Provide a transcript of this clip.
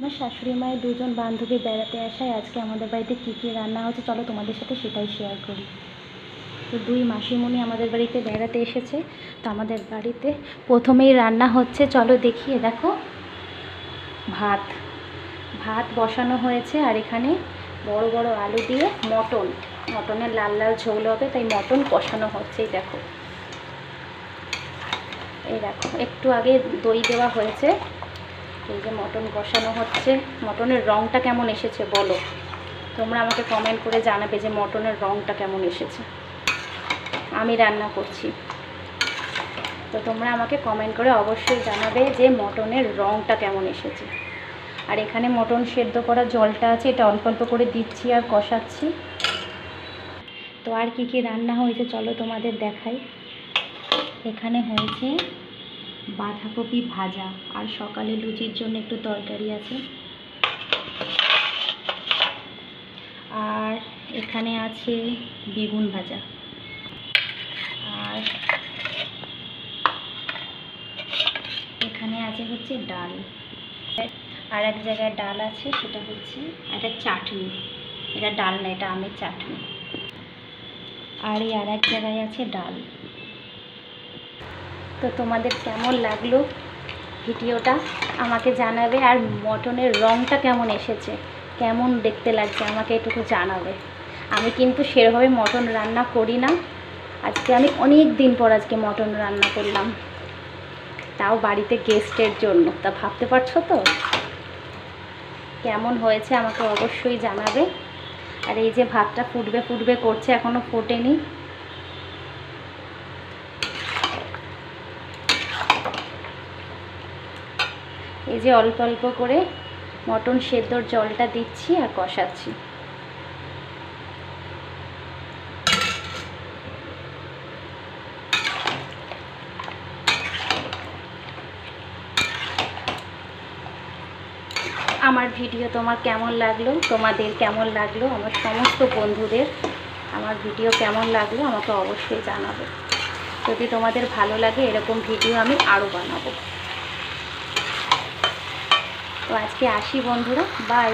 আমার শাশুড়ি মায়ের দুজন বান্ধবী বেড়াতে আসায় আজকে আমাদের বাড়িতে কী কী রান্না হচ্ছে চলো তোমাদের সাথে সেটাই শেয়ার করি। তো দুই মাসিমণি আমাদের বাড়িতে বেড়াতে এসেছে, তো আমাদের বাড়িতে প্রথমেই রান্না হচ্ছে, চলো দেখিয়ে দেখো, ভাত। ভাত বসানো হয়েছে আর এখানে বড় বড় আলু দিয়ে মটন। মটনের লাল লাল ঝোল হবে, তাই মটন কষানো হচ্ছে দেখো। এই দেখো, একটু আগে দই দেওয়া হয়েছে। এই যে মটন কষানো হচ্ছে, মটনের রঙটা কেমন এসেছে বলো? তোমরা আমাকে কমেন্ট করে জানাবে যে মটনের রঙটা কেমন এসেছে। আমি রান্না করছি। তো তোমরা আমাকে কমেন্ট করে অবশ্যই জানাবে যে মটনের রঙটা কেমন এসেছে। আর এখানে মটন সেদ্ধ করা জলটা আছে, এটা অল্প অল্প করে দিচ্ছি আর কষাচ্ছি। তো আর কি কি রান্না হয়েছে চলো তোমাদের দেখাই। এখানে হয়েছে বাঁধাকপি ভাজা আর সকালে লুচির জন্য একটু তরকারি আছে। আর এখানে আছে বেগুন ভাজা। আর এখানে আছে হচ্ছে ডাল। আর এক জায়গায় ডাল আছে, সেটা হচ্ছে একটা চাটনি। এটা ডাল না, এটা আমের চাটনি। আর এই আর এক জায়গায় আছে ডাল। তো তোমাদের কেমন লাগল ভিডিওটা? আমাকে জানাবে আর মটনের রঙটা কেমন এসেছে? কেমন দেখতে লাগছে? আমাকে এটুকু জানাবে। আমি কিন্তু সেরভাবে মটন রান্না করি না। আজকে আমি অনেক দিন পর আজকে মটন রান্না করলাম। তাও বাড়িতে গেস্টের জন্য। তা ভাবতে পারছ তো? কেমন হয়েছে আমাকে অবশ্যই জানাবে। আর এই যে ভাতটা ফুটবে ফুটবে করছে এখনও ফোটেনি। এই যে অল্প অল্প করে মটন সেদ্ধর জলটা দিচ্ছি আর কষাচ্ছি। আমার ভিডিও তোমার কেমন লাগল? তোমাদের কেমন লাগল? আমার সমস্ত বন্ধুদের আমার ভিডিও কেমন লাগল? আমাকে অবশ্যই জানাবে। যদি তোমাদের ভালো লাগে এরকম ভিডিও আমি আরও বানাবো। তো আজকে আসি বন্ধুরা বাই